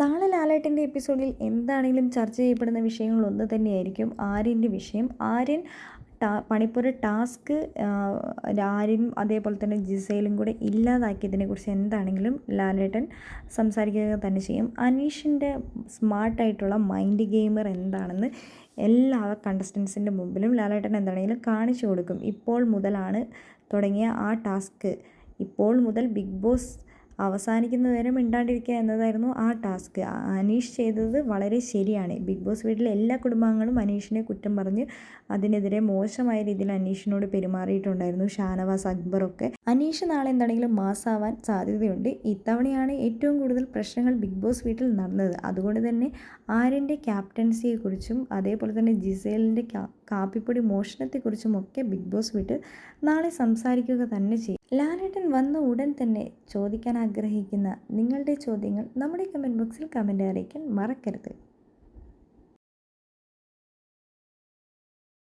നാളെ ലാലേട്ടന്റെ എപ്പിസോഡിൽ എന്താണെങ്കിലും ചർച്ച ചെയ്യപ്പെടുന്ന വിഷയങ്ങൾ ഒന്ന് തന്നെയായിരിക്കും ആര്യന്റെ വിഷയം. ആര്യൻ ടാ പണിപ്പുര ടാസ്ക് ആര്യനും അതേപോലെ തന്നെ ജിസയിലും കൂടെ ഇല്ലാതാക്കിയതിനെക്കുറിച്ച് എന്താണെങ്കിലും ലാലേട്ടൻ സംസാരിക്കുക തന്നെ ചെയ്യും. അനീഷിന്റെ സ്മാർട്ടായിട്ടുള്ള മൈൻഡ് ഗെയിമർ എന്താണെന്ന് എല്ലാ കണ്ടസ്റ്റൻസിന്റെ മുമ്പിലും ലാലേട്ടൻ എന്താണെങ്കിലും കാണിച്ചു കൊടുക്കും. ഇപ്പോൾ മുതലാണ് തുടങ്ങിയ ആ ടാസ്ക്. ഇപ്പോൾ മുതൽ ബിഗ് ബോസ് അവസാനിക്കുന്നതുവരെ മിണ്ടാണ്ടിരിക്കുക എന്നതായിരുന്നു ആ ടാസ്ക്. അനീഷ് ചെയ്തത് വളരെ ശരിയാണ്. ബിഗ് ബോസ് വീട്ടിലെ എല്ലാ കുടുംബാംഗങ്ങളും അനീഷിനെ കുറ്റം പറഞ്ഞ് അതിനെതിരെ മോശമായ രീതിയിൽ അനീഷിനോട് പെരുമാറിയിട്ടുണ്ടായിരുന്നു ഷാനവാസ് അക്ബറൊക്കെ അനീഷ് നാളെ എന്താണെങ്കിലും മാസാവാൻ സാധ്യതയുണ്ട്. ഇത്തവണയാണ് ഏറ്റവും കൂടുതൽ പ്രശ്നങ്ങൾ ബിഗ് ബോസ് വീട്ടിൽ നടന്നത്. അതുകൊണ്ട് തന്നെ ആര്യന്റെ ക്യാപ്റ്റൻസിയെക്കുറിച്ചും അതേപോലെ തന്നെ ജിസേലിന്റെ കാപ്പിപ്പൊടി മോഷണത്തെക്കുറിച്ചും ഒക്കെ ബിഗ് ബോസ് വീട്ടിൽ നാളെ സംസാരിക്കുക തന്നെ ചെയ്യും. ലാലേട്ടൻ വന്ന ഉടൻ തന്നെ ചോദിക്കാൻ ആഗ്രഹിക്കുന്ന നിങ്ങളുടെ ചോദ്യങ്ങൾ നമ്മുടെ കമന്റ് ബോക്സിൽ കമന്റ് അറിയിക്കാൻ മറക്കരുത്.